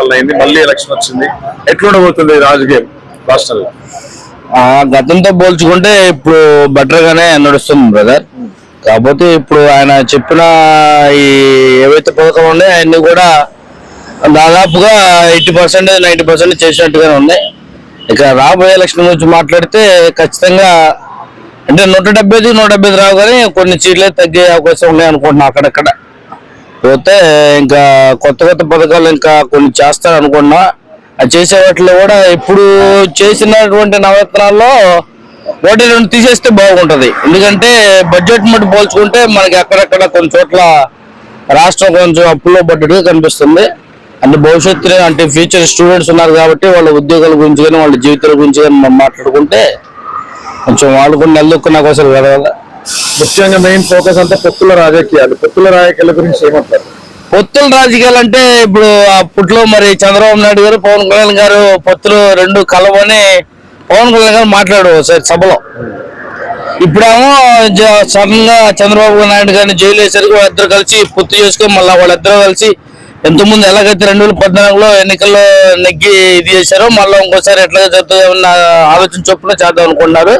పరిపాలన అయింది. మళ్ళీ ఎలక్షన్ వచ్చింది. ఎట్లుండబోతుంది రాజకీయం రాష్ట్రంలో? గతంతో పోల్చుకుంటే ఇప్పుడు బెటర్ గానే నడుస్తుంది బ్రదర్ కాకపోతే ఇప్పుడు ఆయన చెప్పిన ఈ ఏవైతే పథకం ఉన్నాయో అవన్నీ కూడా దాదాపుగా ఎయిటీ పర్సెంట్ నైన్టీ పర్సెంట్ చేసినట్టుగానే ఉన్నాయి ఇక రాబోయే ఎలక్షన్ గురించి మాట్లాడితే ఖచ్చితంగా అంటే నూట డెబ్బైది నూట డెబ్బై రావు కానీ కొన్ని సీట్లే తగ్గే అవకాశం ఉన్నాయి అనుకుంటున్నాను అక్కడక్కడ. పోతే ఇంకా కొత్త కొత్త పథకాలు ఇంకా కొన్ని చేస్తారు అనుకున్నా. అది చేసే వాటిలో కూడా ఇప్పుడు చేసినటువంటి నవరత్నాల్లో ఓటీలను తీసేస్తే బాగుంటుంది. ఎందుకంటే బడ్జెట్ మటు పోల్చుకుంటే మనకి అక్కడక్కడ కొన్ని చోట్ల రాష్ట్రం కొంచెం అప్పుల్లో పడ్డట్టుగా కనిపిస్తుంది. అంటే భవిష్యత్తులో అంటే ఫ్యూచర్ స్టూడెంట్స్ ఉన్నారు కాబట్టి వాళ్ళ ఉద్యోగాల గురించి కానీ వాళ్ళ జీవితాల గురించి కానీ మనం మాట్లాడుకుంటే కొంచెం వాళ్ళు కూడా నెలదొక్కున్న నాకు అసలు కదా ముఖ్యంగా మెయిన్ ఫోకస్ అంతా పొత్తుల రాజకీయాలు. పొత్తుల రాజకీయాల గురించి ఏమంటారు? పొత్తుల రాజకీయాలు అంటే ఇప్పుడు అప్పట్లో మరి చంద్రబాబు నాయుడు గారు పవన్ కళ్యాణ్ గారు పొత్తులు రెండు కలవని పవన్ కళ్యాణ్ గారు మాట్లాడు సార్ సభలో. ఇప్పుడేమో సడన్గా చంద్రబాబు నాయుడు గారిని జైలు వేసరికి వాళ్ళిద్దరు కలిసి పొత్తు చేసుకొని మళ్ళీ వాళ్ళిద్దరు కలిసి ఎంతమంది ఎలాగైతే రెండు వేల పద్నాలుగులో ఎన్నికల్లో నెగ్గి ఇది చేశారో మళ్ళీ ఇంకోసారి ఎట్లా జరుగుతుందో ఆలోచన చొప్పున చేద్దాం అనుకుంటున్నారు.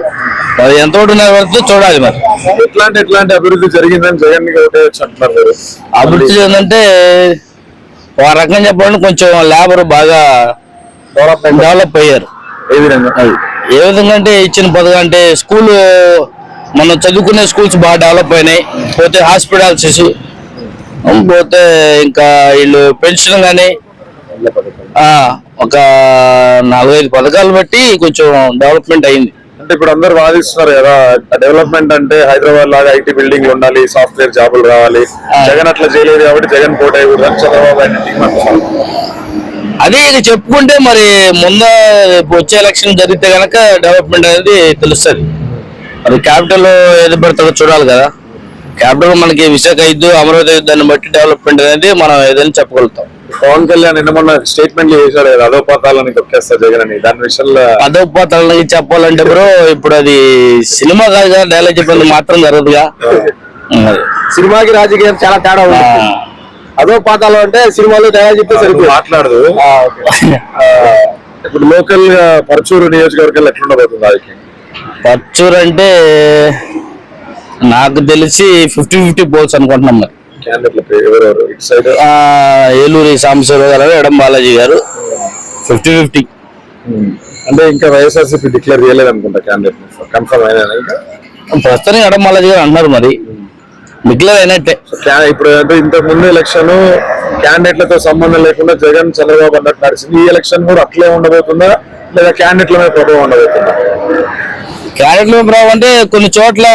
మరి ఎంతవరకు నెరవేరుతుందో చూడాలి మరి. ఎట్లాంటి ఎట్లాంటి అభివృద్ధి జరిగిందని జగన్ అంటున్నారు అభివృద్ధి చెందంటే ఒక రకంగా చెప్పాలంటే కొంచెం లేబర్ బాగా డెవలప్ అయ్యారు. ఏ విధంగా? అది. ఏ విధంగా అంటే ఇచ్చిన పథకం అంటే స్కూల్ మనం చదువుకునే స్కూల్స్ బాగా డెవలప్ అయినాయి. పోతే హాస్పిటల్స్ పోతే ఇంకా వీళ్ళు పెన్షన్ కానీ ఒక నాలుగైదు పథకాలు బట్టి కొంచెం డెవలప్మెంట్ అయింది. అంటే ఇప్పుడు అందరు వాదిస్తున్నారు కదా డెవలప్మెంట్ అంటే హైదరాబాద్ లాగా ఐటీ బిల్డింగ్లు ఉండాలి సాఫ్ట్వేర్ జాబులు రావాలి. జగన్ అట్లా చేయలేదు కాబట్టి జగన్ పోటీ అని చంద్రబాబు అదే ఇక చెప్పుకుంటే మరి ముందు వచ్చే ఎలక్షన్ జరిగితే గనక డెవలప్మెంట్ అనేది తెలుస్తుంది. మరి క్యాపిటల్ ఏది పెడతాడో చూడాలి కదా. క్యాపిటల్ మనకి విశాఖ యుద్ధ అమరావతి యుద్ధాన్ని బట్టి డెవలప్మెంట్ అనేది మనం ఏదైనా చెప్పగలుగుతాం. పవన్ కళ్యాణ్ నిన్న మొన్న స్టేట్మెంట్లు చేశాడు కదా అదో పథకాలని తొక్కేస్తా జగన్ అని దాని విషయంలో పదోపాతాలకి చెప్పాలంటే బ్రో ఇప్పుడు అది సినిమా కాదు కదా డైలాగ్ చెప్పింది మాత్రం జరగదుగా. సినిమాకి రాజకీయం చాలా తేడా ఉంది. అదో పాతాలు అంటే సినిమాలో తేడా చెప్తే సరిపోతుంది మాట్లాడదు. ఇప్పుడు లోకల్గా పరచూరు నియోజకవర్గంలో ఎట్లుండబోతుంది రాజకీయం. పచ్చూరు అంటే నాకు తెలిసి ఫిఫ్టీ ఫిఫ్టీ పోల్స్ అనుకుంటున్నాం మరి. ఏలూరి సాంబశివరావు గారు ఎడం బాలాజీ గారు. Fifty fifty. అంటే ఇంకా వైఎస్ఆర్సీపీ డిక్లేర్ చేయలేదు అనుకుంటా క్యాండిడేట్ కన్ఫర్మ్ అయినా ఇంకా? ప్రస్తుతానికి ఎడం బాలాజీ గారు అన్నారు మరి. డిక్లేర్ అయినట్టే. ఇప్పుడు అంటే ఇంతకు ముందు ఎలక్షన్ క్యాండిడేట్లతో సంబంధం లేకుండా జగన్ చంద్రబాబు అన్నట్టు నడిచింది. ఈ ఎలక్షన్ కూడా అట్లే ఉండబోతుందా? లేదా క్యాండిడేట్ల మీద ప్రభావం ఉండబోతుందా? ప్రభావం అంటే కొన్ని చోట్ల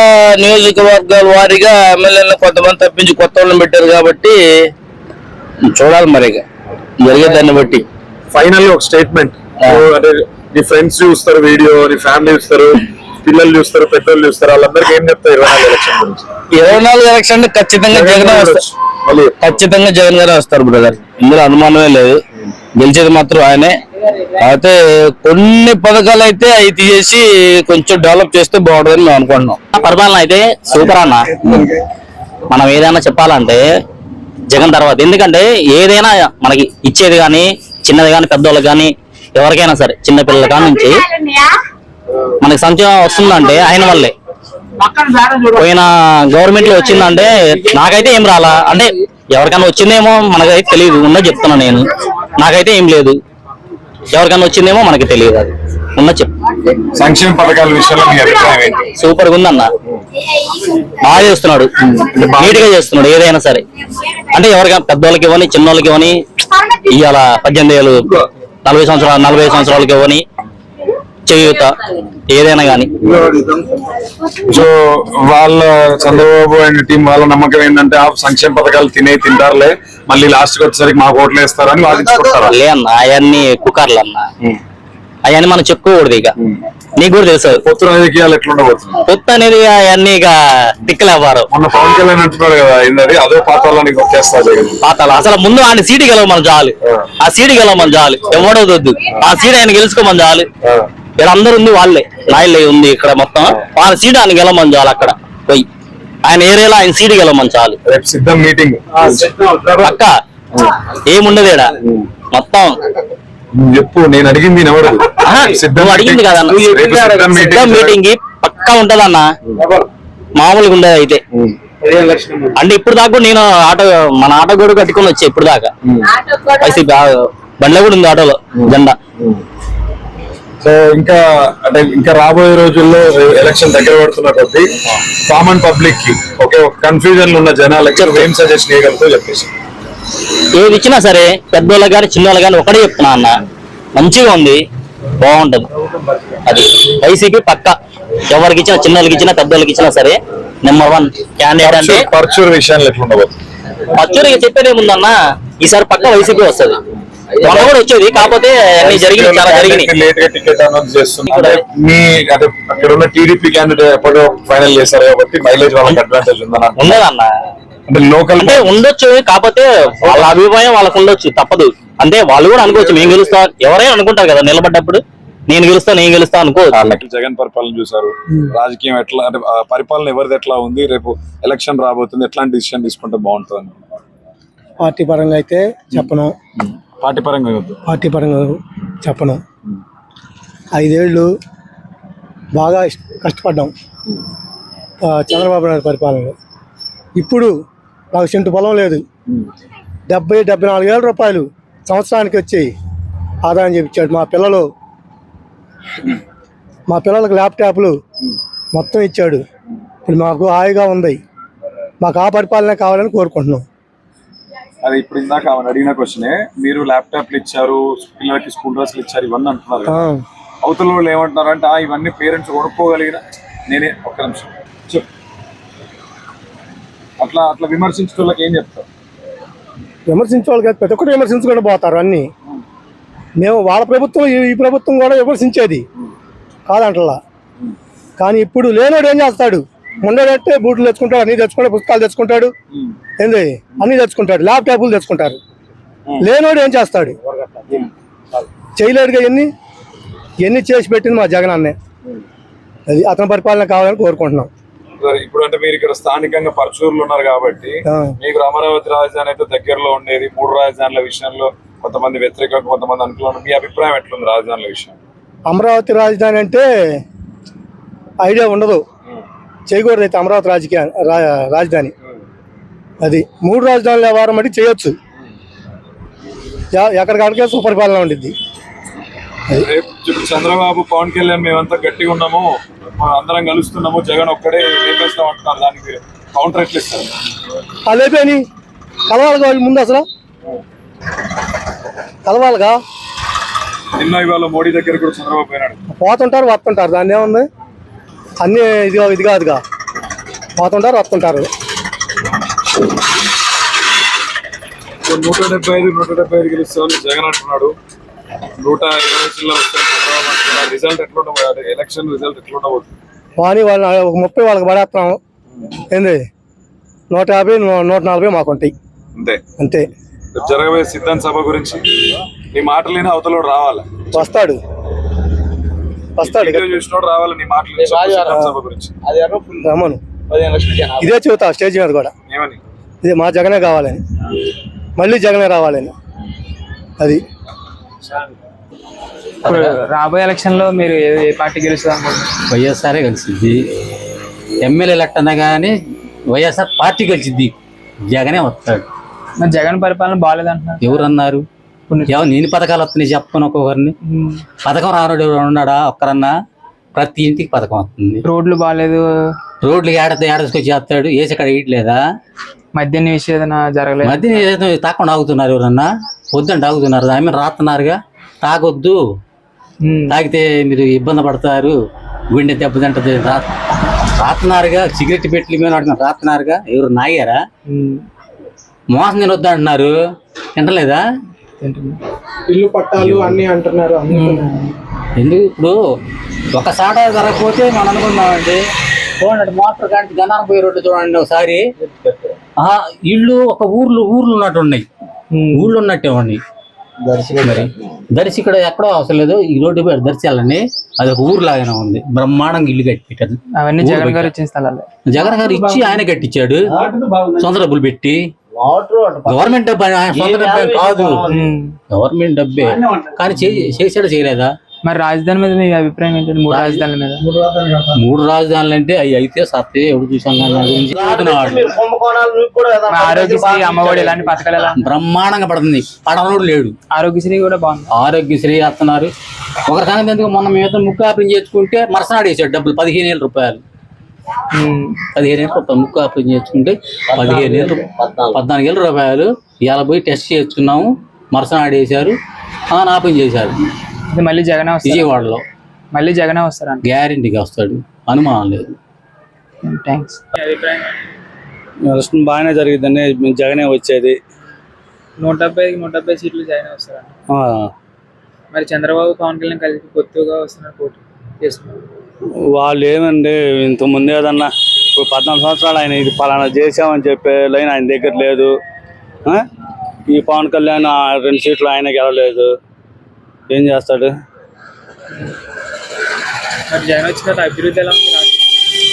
నియోజకవర్గాల వారీగా ఎమ్మెల్యేలను కొంతమంది తప్పించి కొత్త వాళ్ళని పెట్టారు కాబట్టి చూడాలి మరి జరిగే దాన్ని బట్టి. ఫైనల్ ఒక స్టేట్మెంట్ అంటే నీ ఫ్రెండ్స్ చూస్తారు వీడియో నీ ఫ్యామిలీ చూస్తారు పిల్లలు చూస్తారు పెద్దోళ్ళు చూస్తారు వాళ్ళందరికీ ఏం చెప్తారు ఇరవై నాలుగు ఎలక్షన్ గురించి? ఇరవై నాలుగు ఎలక్షన్ ఖచ్చితంగా జగన్ ఖచ్చితంగా జగన్ గారే వస్తారు బ్రదర్. ఇందులో అనుమానమే లేదు. గెలిచేది మాత్రం ఆయనే. అయితే కొన్ని పథకాలు అయితే అవి తీసేసి కొంచెం డెవలప్ చేస్తే బాగుంటుందని మేము అనుకుంటున్నాం. పరిపాలన అయితే సూపర్ అన్న. మనం ఏదైనా చెప్పాలంటే జగన్ తర్వాత. ఎందుకంటే ఏదైనా మనకి ఇచ్చేది కానీ చిన్నది కానీ పెద్దవాళ్ళు కానీ ఎవరికైనా సరే చిన్న పిల్లల కాడ నుంచి మనకి సంక్షేమం వస్తుందంటే ఆయన వల్లే. పోయిన గవర్నమెంట్లో వచ్చిందంటే నాకైతే ఏం రాలా. అంటే ఎవరికైనా వచ్చిందేమో మనకైతే తెలియదు. ఉన్న చెప్తున్నా నేను. నాకైతే ఏం లేదు. ఎవరికైనా వచ్చిందేమో మనకి తెలియదు అది. ఉన్న చెప్ సంక్షేమ పథకాల విషయంలో మీ అభిప్రాయం ఏంటి? సూపర్గా ఉందన్న. బాగా చేస్తున్నాడు. నీట్గా చేస్తున్నాడు ఏదైనా సరే. అంటే ఎవరికైనా పెద్దోళ్ళకి ఇవ్వని చిన్నోళ్ళకి ఇవ్వని ఇవాళ పద్దెనిమిది ఏళ్ళు నలభై సంవత్సరాలు నలభై సంవత్సరాలకి ఇవ్వని చేయూత ఏదైనా గానీ. సో వాళ్ళ చంద్రబాబు అండ్ టీం వాళ్ళ నమ్మకం ఏంటంటే ఆ సంక్షేమ పథకాలు తినే తింటారులే మళ్ళీ లాస్ట్కి వచ్చేసరికి మాకు ఓట్లు వేస్తారని వాదించుకుంటారు లే అన్న అవన్నీ కుక్కర్లు అన్న. అవన్నీ మనం చెప్పుకోకూడదు ఇక. నీకు కూడా తెలుసు. పొత్తు రాజకీయాలు ఎట్లుండబోతుంది? కొత్త అనేది అవన్నీ ఇక తిక్కలు అవ్వారు. మొన్న పవన్ కళ్యాణ్ అంటున్నాడు కదా ఏంటది? అదే పాతాలని వచ్చేస్తా జగన్. పాతాలు అసలు ముందు ఆయన సీటు గెలవ మన చాలు. ఆ. సీటు గెలవ మన చాలు ఎవడవద్దు ఆ సీట్ ఆయన గెలుచుకోమని చాలు. ఇక్కడ అందరు ఉంది వాళ్ళే. నాయలే ఉంది ఇక్కడ మొత్తం. వాళ్ళ సీట్ ఆయన గెలవమని చాలు అక్కడ. పోయి. ఆయన ఏరియాలో ఆయన సీటు గెలవమని చాలు. రేపు సిద్ధం మీటింగ్. పక్క ఏముండదు ఈడ. మొత్తం. చెప్పు నేను అడిగింది సిద్ధం నువ్వు అడిగింది కాదన్న రేపు సిద్ధం మీటింగ్ పక్కా ఉంటదన్న. మామూలుగా ఉండదు అయితే. అంటే ఇప్పుడు దాకా నేను ఆటో మన ఆటో కూడా కట్టుకొని వచ్చా ఇప్పుడు దాకా. వైసీపీ బండ్లో కూడా ఉంది ఆటోలో జెండా. సో ఇంకా అంటే ఇంకా రాబోయే రోజుల్లో ఎలక్షన్ దగ్గర పడుతున్న కొద్దీ కామన్ పబ్లిక్కి ఒకే కన్ఫ్యూజన్లో ఉన్న జనాలకి ఏం సజెస్ట్ చేయగలుగుతావు చెప్పేసి. ఏది ఇచ్చినా సరే పెద్దోళ్ళకి కానీ చిన్నోళ్ళకి కానీ ఒకటే చెప్తున్నా అన్న. మంచిగా ఉంది. బాగుంటది. అది వైసీపీ పక్క. ఎవరికి ఇచ్చినా చిన్నోళ్ళకి ఇచ్చినా పెద్దోళ్ళకి ఇచ్చినా సరే నెంబర్ వన్ క్యాండిడేట్ అంటే పర్చూర్- పర్చూర్ విషయాలు ఎట్లుండబోతుంది పచ్చూరికి చెప్పేది ఏముందన్న ఈసారి పక్క వైసీపీ వస్తుంది. మొన్న కూడా వచ్చేది కాకపోతే అన్ని జరిగినాయి చాలా జరిగినాయి లేట్గా టికెట్ అనౌన్స్ చేస్తుంది అంటే మీ అంటే అక్కడ ఉన్న టీడీపీ క్యాండిడేట్ ఎప్పుడో ఫైనల్ చేశారు కాబట్టి మైలేజ్ వాళ్ళకి అడ్వాంటేజ్ ఉందన్న ఉండదన్న అంటే లోకల్ అంటే ఉండొచ్చు కాకపోతే వాళ్ళ అభిప్రాయం వాళ్ళకు ఉండొచ్చు తప్పదు అంటే వాళ్ళు కూడా అనుకోవచ్చు మేము గెలుస్తాం ఎవరైనా అనుకుంటారు కదా నిలబడ్డప్పుడు నేను గెలుస్తా నేను గెలుస్తా అనుకోవచ్చు జగన్ పరిపాలన చూసారు రాజకీయం ఎట్లా అంటే పరిపాలన ఎవరిది ఎట్లా ఉంది రేపు ఎలక్షన్ రాబోతుంది ఎట్లాంటి డిసిషన్ తీసుకుంటే బాగుంటుంది పార్టీ పరంగా అయితే చెప్పను పార్టీ పరంగా వద్దు పార్టీ పరంగా చెప్పను. ఐదేళ్ళు బాగా కష్టపడ్డాం. చంద్రబాబు నాయుడు పరిపాలనలో. ఇప్పుడు మాకు సెంటు పొలం లేదు. డెబ్బై డెబ్బై నాలుగు వేల రూపాయలు సంవత్సరానికి వచ్చి ఆదాయం చేపించాడు మా పిల్లలు. మా పిల్లలకు ల్యాప్టాప్లు మొత్తం ఇచ్చాడు. ఇప్పుడు మాకు హాయిగా ఉంది. మాకు ఆ పరిపాలన కావాలని కోరుకుంటున్నాం. అది ఇప్పుడు ఇందాక ఆమె అడిగిన క్వశ్చనే మీరు ల్యాప్టాప్లు ఇచ్చారు పిల్లలకి స్కూల్ డ్రెస్లు ఇచ్చారు ఇవన్నీ అంటున్నారు. అవతల వాళ్ళు ఏమంటున్నారు అంటే "ఆ, ఇవన్నీ పేరెంట్స్ కొనుక్కోగలిగిన నేనే ఒక్క నిమిషం. చెప్పు. అట్లా అట్లా విమర్శించే వాళ్ళకి ఏం చెప్తారు విమర్శించే వాళ్ళు కాదు ప్రతి ఒక్కరు విమర్శించుకుంటూ పోతారు అన్ని. మేము వాళ్ళ ప్రభుత్వం ఈ- ఈ ప్రభుత్వం కూడా విమర్శించేది. కాదంటలా. కానీ ఇప్పుడు లేనోడు ఏం చేస్తాడు? ఉండేటట్టే బూట్లు తెచ్చుకుంటాడు అన్ని తెచ్చుకుంటాడు పుస్తకాలు తెచ్చుకుంటాడు. ఏంది? అన్ని తెచ్చుకుంటాడు ల్యాప్టాప్లు తెచ్చుకుంటారు. లేనోడు ఏం చేస్తాడు? చేయలేడుగా ఎన్ని ఎన్ని చేసి పెట్టింది మా జగన్ అన్నే. అది అతని పరిపాలన కావాలని కోరుకుంటున్నాం. ఇప్పుడు అంటే మీరు ఇక్కడ స్థానికంగా పరచూరులో ఉన్నారు కాబట్టి. మీకు అమరావతి రాజధాని అయితే దగ్గరలో ఉండేది మూడు రాజధానుల విషయంలో కొంతమంది వ్యతిరేక కొంతమంది అనుకూలం మీ అభిప్రాయం ఎట్లుంది రాజధానుల విషయం అమరావతి రాజధాని అంటే ఐడియా ఉండదు. చేయకూడదు అయితే అమరావతి రాజకీయ రాజధాని. అది మూడు రాజధానుల వ్యవహారం అంటే చేయొచ్చు. ఎక్కడికక్కడికే సుపరిపాలన ఉండిద్ది. చంద్రబాబు పవన్ కళ్యాణ్ మేమంతా గట్టిగా ఉన్నాము. అందరం కలుస్తున్నాము. జగన్ ఒక్కడే లేపేస్తాం అంటున్నారు. దానికి కౌంటర్ ఎట్లా ఇస్తారు? లేపేని కలవాలిగా ముందు అసలు. కలవాలిగా. నిన్న ఇవాళ మోడీ దగ్గర కూడా చంద్రబాబు పోయినాడు. పోతుంటారు వస్తుంటారు. దాన్ని ఏముంది? అన్నీ ఇది ఇది కాదుగా. పోతుంటారు వస్తుంటారు. నూట డెబ్బై ఐదు నూట డెబ్బై ఐదు గెలుస్తామని జగన్ అంటున్నాడు. నూట ఇరవై అంటున్నాడు రిజల్ట్ ఎట్లా ఎలక్షన్ రిజల్ట్ ఎట్లా ఉండబోతుంది వాళ్ళు ఒక ముప్పై వాళ్ళకి పడేస్తున్నాం. ఏంది? నూట యాభై నూట నలభై మాకు ఉంటాయి అంతే. అంతే. జరగబోయే సిద్ధాంత సభ గురించి నీ మాటలేని అవతల రావాలి. వస్తాడు. వస్తాడు ఇక వీడియో చూసినోడు రావాలి నీ మాటలు సిద్ధాంత సభ గురించి. రమ్మను. ఇదే చెబుతా స్టేజ్ మీద కూడా. ఏమని? ఇది మా జగనే కావాలని. మళ్ళీ జగనే రావాలని. అది. రాబోయే ఎలక్షన్లో మీరు ఏ పార్టీ గెలుస్తుంది అనుకుంటున్నారు? వైఎస్ఆర్ఏ కలిసిద్ది ఎమ్మెల్యే ఎలక్ట్ అన్నా కానీ వైఎస్ఆర్ పార్టీ కలిసిద్ది జగనే వస్తాడు. మరి జగన్ పరిపాలన బాగాలేదు అంటున్నారు ఎవరన్నారు? ఎవరు నేను పథకాలు వస్తున్నాయి చెప్పను ఒక్కొక్కరిని. పథకం రానుడు ఉన్నాడా? ఒక్కరన్నా ప్రతి ఇంటికి పథకం వస్తుంది. రోడ్లు బాగాలేదు రోడ్లు ఏడతో ఏడసుకొచ్చి చేస్తాడు. వేసి అక్కడ వేయట్లేదా మద్య నిషేధన జరగలేదు? మధ్య ఏదో తాకుండా ఆగుతున్నారు ఎవరన్నా? వద్దంటే ఆగుతున్నారు. ఆమె రాస్తున్నారుగా తాగొద్దు. తాగితే మీరు ఇబ్బంది పడతారు. గుండె దెబ్బతింటది రా రాస్తున్నారుగా సిగరెట్ పెట్టి మీద అడుగుతున్నారు రాస్తున్నారుగా ఎవరు నాగారా. మోసం తినొద్దు అంటున్నారు. తింటలేదా. ఇల్లు పట్టాలు అన్ని అంటున్నారు ఎందుకు ఇప్పుడు ఒక సాట జరగకపోతే మనం అనుకున్నామండి చూడండి మోటార్ కానీ గన్నారం పోయే రోడ్డు చూడండి ఒకసారి. ఆ ఇల్లు ఒక ఊర్లు ఊర్లు ఉన్నట్టు ఉన్నాయి. ఊర్లు ఉన్నట్టే ఉన్నాయి. మరి దర్శి ఇక్కడ ఎక్కడో అవసరం లేదు. ఈ రోడ్డు పేరు దర్శి అది ఒక ఊరు లాగానే ఉంది. బ్రహ్మాండంగా ఇల్లు కట్టి పెట్టారు. అవన్నీ జగన్ గారు. ఇచ్చిన స్థలాలే. జగన్ గారు ఇచ్చి ఆయన కట్టించాడు. సొంత డబ్బులు పెట్టి. గవర్నమెంట్ డబ్బు ఆయన సొంత డబ్బే కాదు. గవర్నమెంట్ డబ్బే. కానీ చే- చేసాడా చేయలేదా? మరి రాజధాని మీద మీ అభిప్రాయం ఏంటంటే మూడు రాజధానుల మీద. మూడు రాజధానులు అంటే అవి అయితే సత్తే ఎవడు చూసాం కానీ దాని గురించి చెబుతున్నాడు. మరి ఆరోగ్యశ్రీ అమ్మఒడి ఇలాంటి పథకాలు బ్రహ్మాండంగా పడుతుంది. పడనోడు లేడు. ఆరోగ్యశ్రీ కూడా బాగుంది. ఆరోగ్యశ్రీ వేస్తున్నారు ఒక సంగతి ఎందుకు? మొన్న మేము ముక్కు ఆపరేషన్ చేసుకుంటే మరసనాడు వేసాడు డబ్బులు పదిహేను వేల రూపాయలు. పదిహేను రూపాయలు ముక్కు ఆపరేషన్ చేసుకుంటే పదిహేను వేలు పద్నాలుగు వేల రూపాయలు ఇలా పోయి టెస్ట్ చేసుకున్నాము మరసనాడు వేశారు ఆ ఆపరేషన్ చేశారు. ఇది మళ్ళీ జగనే వస్తారు? విజయవాడలో. మళ్ళీ జగనే వస్తారంట గ్యారెంటీగా వస్తాడు. అనుమానం లేదు. థ్యాంక్స్ అభిప్రాయం? బాగానే జరిగిందండి జగనే వచ్చేది. నూట డెబ్బై నూట డెబ్బై సీట్లు జగనే వస్తారంట ఆ, మరి చంద్రబాబు పవన్ కళ్యాణ్ కలిసి పొత్తుగా వస్తున్నారు పోటీ. చేస్తున్నారు వాళ్ళు ఏమండి ఇంత ముందు ఏదన్నా ఇప్పుడు పద్నాలుగు సంవత్సరాలు ఆయన ఇది పలానా చేసామని చెప్పే లైన్ ఆయన దగ్గర లేదు? ఈ పవన్ కళ్యాణ్ రెండు సీట్లు ఆయన గెలవలేదు ఏం చేస్తాడు?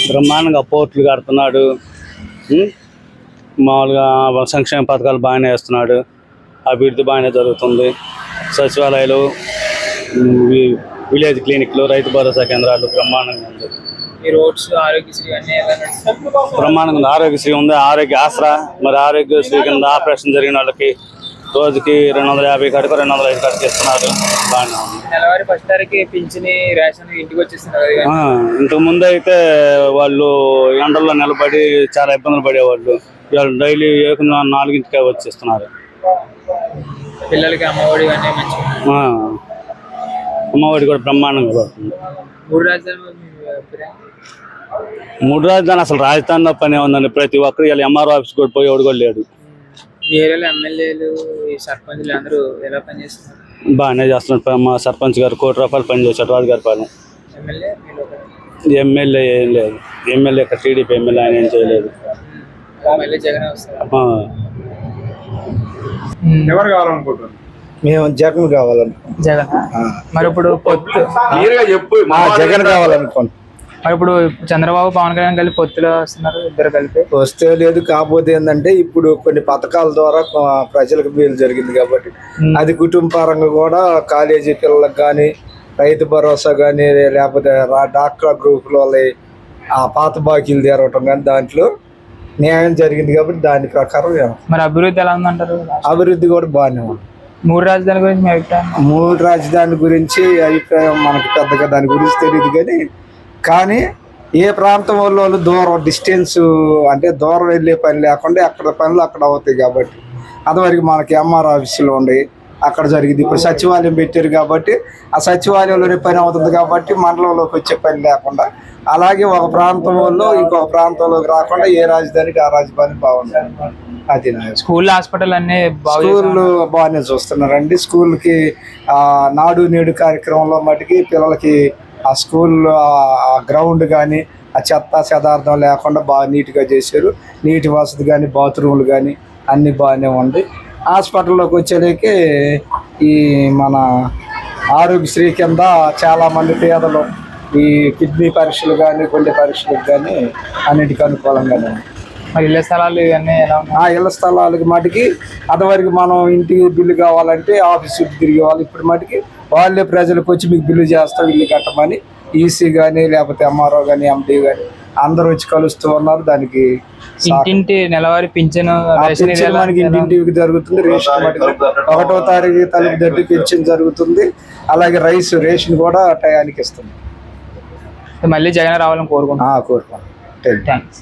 బ్రహ్మాండంగా పోర్టులు కడుతున్నాడు? మామూలుగా సంక్షేమ పథకాలు బాగానే వేస్తున్నాడు అభివృద్ధి బాగానే జరుగుతుంది సచివాలయాలు విలేజ్ క్లినిక్లు రైతు భరోసా కేంద్రాలు బ్రహ్మాండంగా ఉంది. ఈ రోడ్స్ ఆరోగ్యశ్రీ అన్నీ బ్రహ్మాండంగా ఉంది ఆరోగ్యశ్రీ ఉంది. ఆరోగ్య ఆసరా మరి ఆరోగ్యశ్రీ కింద ఆపరేషన్ జరిగిన వాళ్ళకి రోజుకి రెండు వందల యాభై కాడికి రెండు వందల ఐదు కాడికి ఇస్తున్నారు బాగానే ఉంది. నెలవారీ ఫస్ట్ తారీఖు పింఛని రేషన్ ఇంటికి వచ్చేస్తున్నారు అది ఆ, ఇంతకు ముందు అయితే వాళ్ళు ఎండల్లో నిలబడి చాలా ఇబ్బందులు పడేవాళ్ళు. ఇవాళ డైలీ ఏకంగా నాలుగింటికే వచ్చేస్తున్నారు. పిల్లలకి అమ్మఒడి అన్నీ మంచిగా. అమ్మఒడి కూడా బ్రహ్మాండంగా పడుతుంది. మూడు రాజధానులు రాజధాని అసలు రాజధానిలో పని ఉందండి. ప్రతి ఒక్కరు ఇలా ఎంఆర్ఓ ఆఫీస్ కూడా పోయేవాడు కూడా లేడు. మీ ఏరియాలో ఎమ్మెల్యేలు ఈ సర్పంచులు అందరూ ఎలా పనిచేస్తున్నారు? బాగానే చేస్తున్నారు. మా సర్పంచ్ గారు కోటి రూపాయలు పని చేశాడు రాజుగారి పాలెం ఎమ్మెల్యే ఏం లేదు. ఎమ్మెల్యే ఇక్కడ టీడీపీ ఎమ్మెల్యే ఆయన ఏం చేయలేదు. ఎవరు కావాలనుకుంటున్నారు? మేము జగన్ కావాలను జగన్. మరి ఇప్పుడు పొత్తు క్లియర్గా చెప్పు జగన్ కావాలనుకోండి మరి ఇప్పుడు చంద్రబాబు పవన్ కళ్యాణ్ కలిపి పొత్తులో వస్తున్నారు ఇద్దరు కలిపి. వస్తే లేదు కాకపోతే ఏంటంటే ఇప్పుడు కొన్ని పథకాల ద్వారా ప్రజలకు మేలు జరిగింది కాబట్టి. అది కుటుంబ పరంగా కూడా కాలేజీ పిల్లలకు కానీ రైతు భరోసా కానీ లేకపోతే రా- డాక్టర్ గ్రూపుల వాళ్ళ ఆ పాత బాకీలు తీరవటం కానీ దాంట్లో న్యాయం జరిగింది కాబట్టి దాని ప్రకారం మరి అభివృద్ధి ఎలా ఉందంటారు? అభివృద్ధి కూడా బాగానే ఉంది. మూడు రాజధాని గురించి మీ అభిప్రాయం? మూడు రాజధాని గురించి అభిప్రాయం మనకు పెద్దగా దాని గురించి తెలియదు కానీ కానీ ఏ ప్రాంతం వాళ్ళు వాళ్ళు దూరం డిస్టెన్స్ అంటే దూరం వెళ్ళే పని లేకుండా అక్కడ పనులు అక్కడ అవుతాయి కాబట్టి అదివరకు మనకి ఎంఆర్ ఆఫీసులో ఉండి అక్కడ జరిగింది. ఇప్పుడు సచివాలయం పెట్టారు కాబట్టి ఆ సచివాలయంలోనే పని అవుతుంది కాబట్టి మండలంలోకి వచ్చే పని లేకుండా అలాగే ఒక ప్రాంతం వాళ్ళు ఇంకొక ప్రాంతంలోకి రాకుండా ఏ రాజధానికి ఆ రాజధాని బాగుంటుంది. అది. స్కూల్ హాస్పిటల్ అన్ని స్కూళ్ళు బాగానే చూస్తున్నారండి. స్కూల్కి ఆ, నాడు నేడు కార్యక్రమంలో మటుకి పిల్లలకి ఆ స్కూల్ ఆ గ్రౌండ్ కానీ ఆ చెత్త చెదార్థం లేకుండా బాగా నీట్గా చేశారు. నీటి వసతి కానీ బాత్రూమ్లు కానీ అన్నీ బాగానే ఉంది. హాస్పిటల్లోకి వచ్చేలేకే ఈ మన ఆరోగ్యశ్రీ కింద చాలామంది పేదలు ఈ కిడ్నీ పరీక్షలు కానీ గుండె పరీక్షలకు కానీ అన్నిటికీ అనుకూలంగానే ఉంది. మరి ఇళ్ళ స్థలాలు ఇవన్నీ ఎలా ఉన్నాయి ఆ ఇళ్ళ స్థలాలకి మటుకి అదివరకు మనం ఇంటికి బిల్లు కావాలంటే ఆఫీస్ చుట్టూ తిరిగేవాళ్ళు ఇప్పుడు మటుకి వాళ్ళే ప్రజలకు వచ్చి మీకు బిల్లు చేస్తాం ఇల్లు కట్టమని. ఈసీ కానీ లేకపోతే ఎంఆర్ఓ కానీ ఎండి కానీ అందరూ వచ్చి కలుస్తూ ఉన్నారు. దానికి ఇంటింటి నెలవారీ పింఛను మనకి ఇంటింటికి జరుగుతుంది. రేషన్ మటుకు ఒకటో తారీఖు తలుపు తట్టి పింఛన్ జరుగుతుంది. అలాగే రైస్ రేషన్ కూడా టయానికి ఇస్తుంది. మళ్ళీ జగన్ రావాలని కోరుకుంటున్నాను ఆ, కోరుకోండి thanks